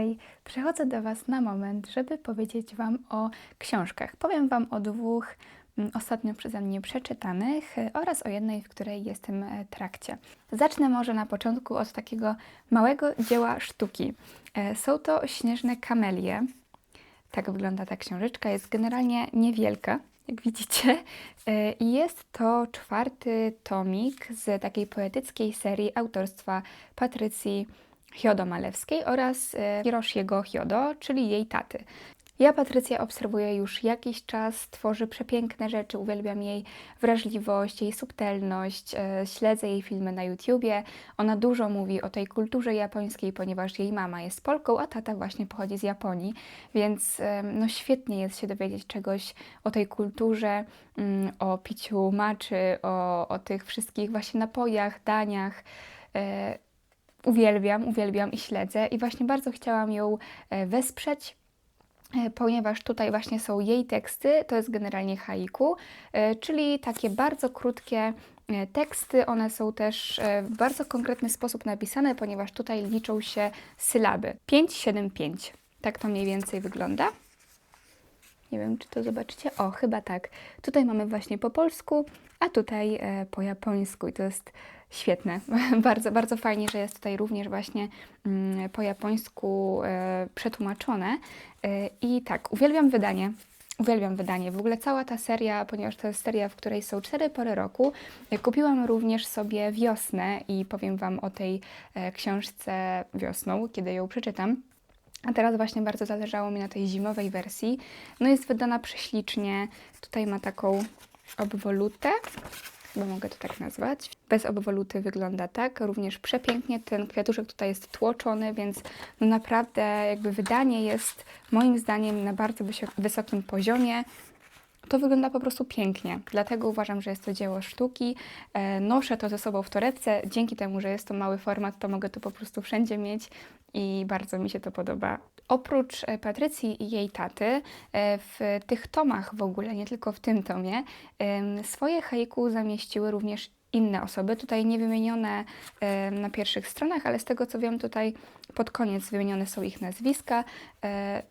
Hej, przychodzę do Was na moment, żeby powiedzieć Wam o książkach. Powiem Wam o dwóch mm, ostatnio przeze mnie przeczytanych e, oraz o jednej, w której jestem e, trakcie. Zacznę może na początku od takiego małego dzieła sztuki. E, Są to śnieżne kamelie. Tak wygląda ta książeczka. Jest generalnie niewielka, jak widzicie. I jest to czwarty tomik z takiej poetyckiej serii autorstwa Patrycji Hiodo-Malewskiej oraz e, Hiroshiego Hiodo, czyli jej taty. Ja Patrycję obserwuję już jakiś czas, tworzy przepiękne rzeczy, uwielbiam jej wrażliwość, jej subtelność, e, śledzę jej filmy na YouTubie. Ona dużo mówi o tej kulturze japońskiej, ponieważ jej mama jest Polką, a tata właśnie pochodzi z Japonii, więc e, no świetnie jest się dowiedzieć czegoś o tej kulturze, mm, o piciu maczy, o, o tych wszystkich właśnie napojach, daniach. Uwielbiam, uwielbiam i śledzę i właśnie bardzo chciałam ją e, wesprzeć e, ponieważ tutaj właśnie są jej teksty, to jest generalnie haiku, e, czyli takie bardzo krótkie teksty. One są też w bardzo konkretny sposób napisane, ponieważ tutaj liczą się sylaby. 5, 7, 5. Tak to mniej więcej wygląda. Nie wiem, czy to zobaczycie. O, chyba tak. Tutaj mamy właśnie po polsku, a tutaj po japońsku i to jest świetne. bardzo, bardzo fajnie, że jest tutaj również właśnie mm, po japońsku e, przetłumaczone. E, I tak, uwielbiam wydanie. Uwielbiam wydanie. W ogóle cała ta seria, ponieważ to jest seria, w której są cztery pory roku, e, kupiłam również sobie wiosnę i powiem Wam o tej książce wiosną, kiedy ją przeczytam. A teraz właśnie bardzo zależało mi na tej zimowej wersji. No jest wydana prześlicznie. Tutaj ma taką obwolutę, chyba mogę to tak nazwać. Bez obwoluty wygląda tak. Również przepięknie ten kwiatuszek tutaj jest tłoczony, więc no naprawdę jakby wydanie jest moim zdaniem na bardzo wysokim poziomie. To wygląda po prostu pięknie, dlatego uważam, że jest to dzieło sztuki. E, noszę to ze sobą w torebce, dzięki temu, że jest to mały format, to mogę to po prostu wszędzie mieć i bardzo mi się to podoba. Oprócz e, Patrycji i jej taty, e, w tych tomach w ogóle, nie tylko w tym tomie, swoje haiku zamieściły również inne osoby. Tutaj nie wymienione na pierwszych stronach, ale z tego co wiem, tutaj pod koniec wymienione są ich nazwiska.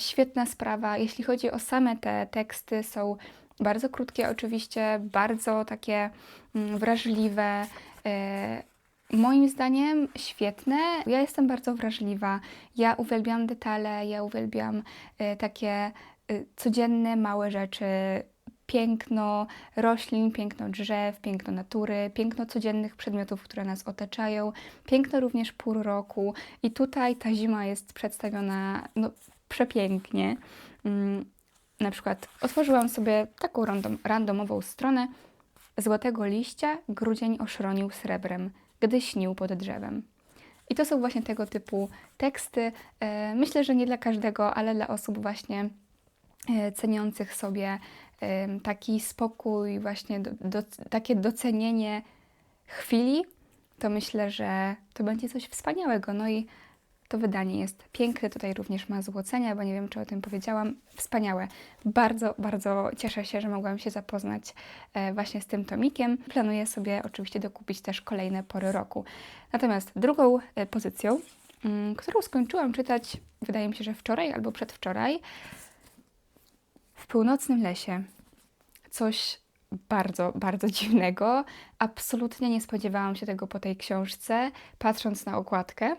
Świetna sprawa. Jeśli chodzi o same te teksty, są bardzo krótkie, oczywiście, bardzo takie mm, wrażliwe. e, Moim zdaniem świetne. Ja jestem bardzo wrażliwa. Ja uwielbiam detale, ja uwielbiam e, takie e, codzienne, małe rzeczy. Piękno roślin, piękno drzew, piękno natury, piękno codziennych przedmiotów, które nas otaczają, piękno również pór roku. I tutaj ta zima jest przedstawiona no, przepięknie. Na przykład otworzyłam sobie taką random, randomową stronę Złotego liścia grudzień oszronił srebrem, gdy śnił pod drzewem. I to są właśnie tego typu teksty. E, Myślę, że nie dla każdego, ale dla osób właśnie e, ceniących sobie em, taki spokój, właśnie do, do, takie docenienie chwili, to myślę, że to będzie coś wspaniałego. No i to wydanie jest piękne, tutaj również ma złocenia, bo nie wiem, czy o tym powiedziałam. Wspaniałe. Bardzo, bardzo cieszę się, że mogłam się zapoznać e, właśnie z tym tomikiem. Planuję sobie oczywiście dokupić też kolejne pory roku. Natomiast drugą e, pozycją, mm, którą skończyłam czytać, wydaje mi się, że wczoraj albo przedwczoraj, w północnym lesie. Coś bardzo, bardzo dziwnego. Absolutnie nie spodziewałam się tego po tej książce, patrząc na okładkę.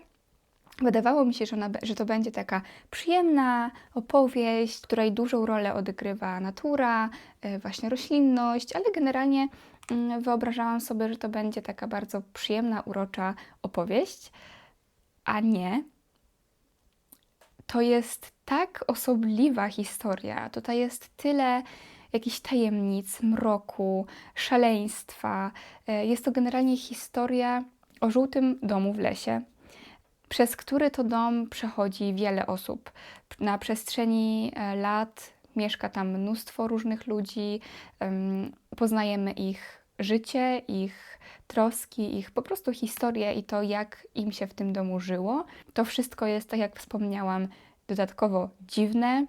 Wydawało mi się, że, ona, że to będzie taka przyjemna opowieść, w której dużą rolę odgrywa natura, e, właśnie roślinność, ale generalnie mm, wyobrażałam sobie, że to będzie taka bardzo przyjemna, urocza opowieść, a nie. To jest tak osobliwa historia. Tutaj jest tyle jakichś tajemnic, mroku, szaleństwa. E, Jest to generalnie historia o żółtym domu w lesie przez który to dom przechodzi wiele osób. Na przestrzeni e, lat mieszka tam mnóstwo różnych ludzi, em, poznajemy ich życie, ich troski, ich po prostu historię i to, jak im się w tym domu żyło. To wszystko jest, tak jak wspomniałam, dodatkowo dziwne,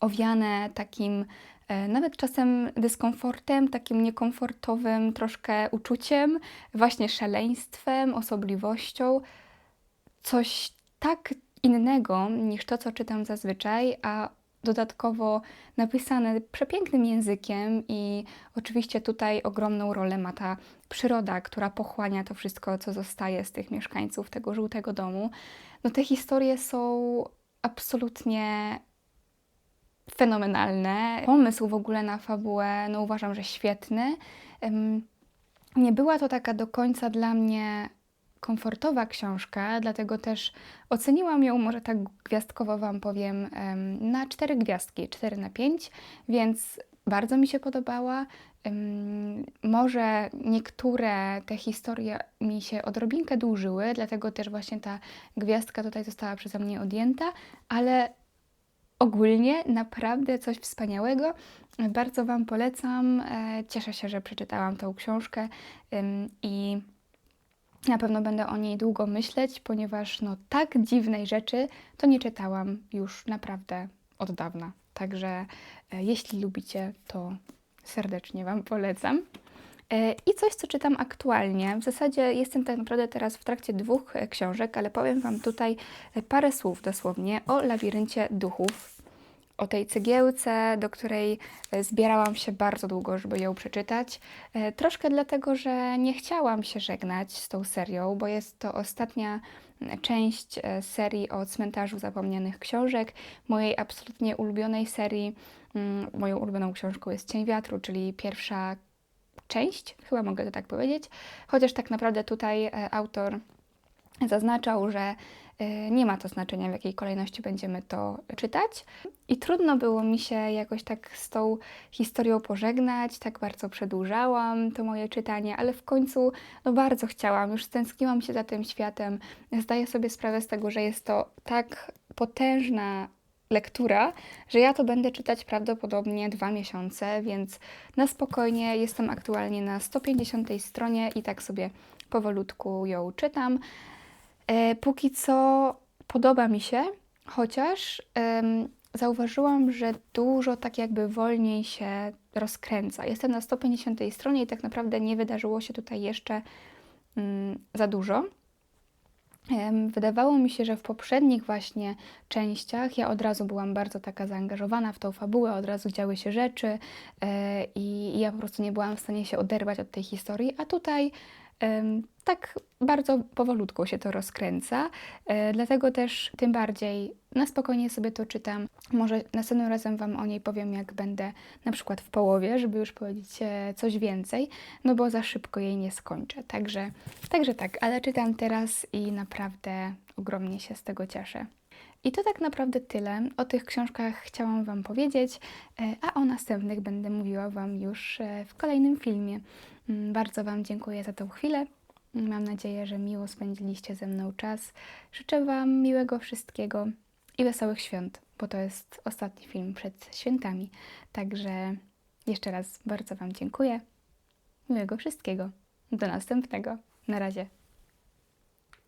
owiane takim e, nawet czasem dyskomfortem, takim niekomfortowym troszkę uczuciem, właśnie szaleństwem, osobliwością coś tak innego niż to, co czytam zazwyczaj, a dodatkowo napisane przepięknym językiem i oczywiście tutaj ogromną rolę ma ta przyroda, która pochłania to wszystko, co zostaje z tych mieszkańców tego żółtego domu. No te historie są absolutnie fenomenalne. Pomysł w ogóle na fabułę, no uważam, że świetny. Nie była to taka do końca dla mnie komfortowa książka, dlatego też oceniłam ją, może tak gwiazdkowo Wam powiem, em, na 4 gwiazdki, 4 na 5, więc bardzo mi się podobała. Może niektóre te historie mi się odrobinkę dłużyły, dlatego też właśnie ta gwiazdka tutaj została przeze mnie odjęta, ale ogólnie naprawdę coś wspaniałego. Bardzo Wam polecam. E, Cieszę się, że przeczytałam tą książkę i na pewno będę o niej długo myśleć, ponieważ no tak dziwnej rzeczy to nie czytałam już naprawdę od dawna. Także e, jeśli lubicie, to serdecznie Wam polecam. E, I coś, co czytam aktualnie. W zasadzie jestem tak naprawdę teraz w trakcie dwóch e, książek, ale powiem Wam tutaj e, parę słów dosłownie o labiryncie duchów. O tej cegiełce, do której e, zbierałam się bardzo długo, żeby ją przeczytać. E, Troszkę dlatego, że nie chciałam się żegnać z tą serią, bo jest to ostatnia część e, serii o cmentarzu zapomnianych książek, mojej absolutnie ulubionej serii. Moją ulubioną książką jest Cień Wiatru, czyli pierwsza część, chyba mogę to tak powiedzieć, chociaż tak naprawdę tutaj autor zaznaczał, że e, nie ma to znaczenia, w jakiej kolejności będziemy to czytać. I trudno było mi się jakoś tak z tą historią pożegnać, tak bardzo przedłużałam to moje czytanie, ale w końcu no bardzo chciałam, już stęskniłam się za tym światem. Zdaję sobie sprawę z tego, że jest to tak potężna lektura, że ja to będę czytać prawdopodobnie dwa miesiące, więc na spokojnie jestem aktualnie na 150 stronie i tak sobie powolutku ją czytam. E, póki co podoba mi się, chociaż zauważyłam, że dużo tak jakby wolniej się rozkręca. Jestem na 150 stronie i tak naprawdę nie wydarzyło się tutaj jeszcze mm, za dużo. Wydawało mi się, że w poprzednich właśnie częściach ja od razu byłam bardzo taka zaangażowana w tą fabułę, od razu działy się rzeczy e, i, ja po prostu nie byłam w stanie się oderwać od tej historii, a tutaj tak bardzo powolutku się to rozkręca, e, dlatego też tym bardziej na spokojnie sobie to czytam. Może następnym razem Wam o niej powiem, jak będę na przykład w połowie, żeby już powiedzieć e, coś więcej, no bo za szybko jej nie skończę. Także, także tak, ale czytam teraz i naprawdę ogromnie się z tego cieszę. I to tak naprawdę tyle. O tych książkach chciałam Wam powiedzieć, e, a o następnych będę mówiła Wam już w kolejnym filmie. Mm, Bardzo Wam dziękuję za tą chwilę. Mam nadzieję, że miło spędziliście ze mną czas. Życzę Wam miłego wszystkiego i wesołych świąt, bo to jest ostatni film przed świętami. Także jeszcze raz bardzo Wam dziękuję. Miłego wszystkiego. Do następnego. Na razie.